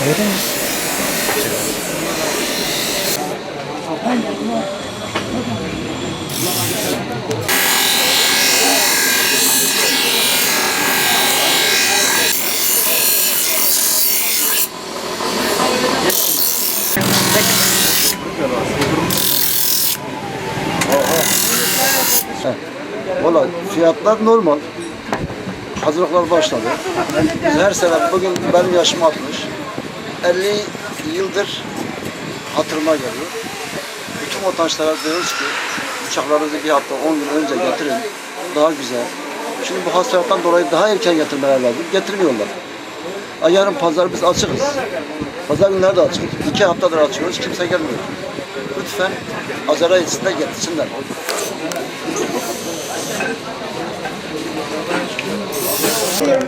Öyle mi? Valla fiyatlar normal. Hazırlıklar başladı. Biz her sene bugün benim yaşım 60. 50 yıldır hatırıma geliyor. Bütün vatandaşlara diyoruz ki uçaklarınızı bir hafta 10 gün önce getirin. Daha güzel. Şimdi bu hastalıktan dolayı daha erken getirmeler lazım. Getirmiyorlar. Yarın pazar biz açığız. Pazar günleri de açığız. İki haftadır açıyoruz. Kimse gelmiyor. Lütfen Azara yetişsinler getirsinler. Şu an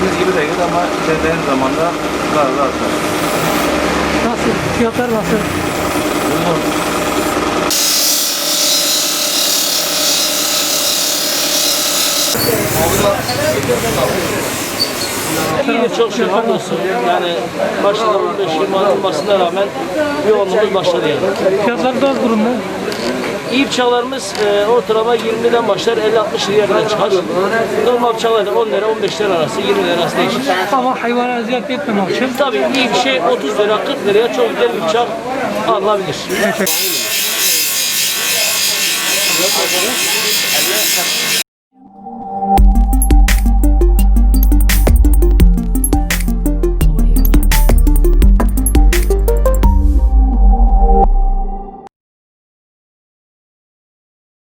istediğimiz gibi değil ama ilerleyen zamanda daha da artar. Nasıl? Fiyatlar nasıl? İyi çok şükür hamdolsun. Yani başta 15-20 atılmasına rağmen yoğunluğumuz başladı yani. Fiyatlar da az durumda. İyi bıçaklarımız e, ortalama 20'den başlar 50-60 liraya kadar çıkar. Normal bıçaklar da 10 lira 15 lira arası 20 lira arası değişir. Ama hayvana eziyet etmemek için. Tabii iyi bir şey 30 lira 40 liraya çok güzel bir bıçak alınabilir.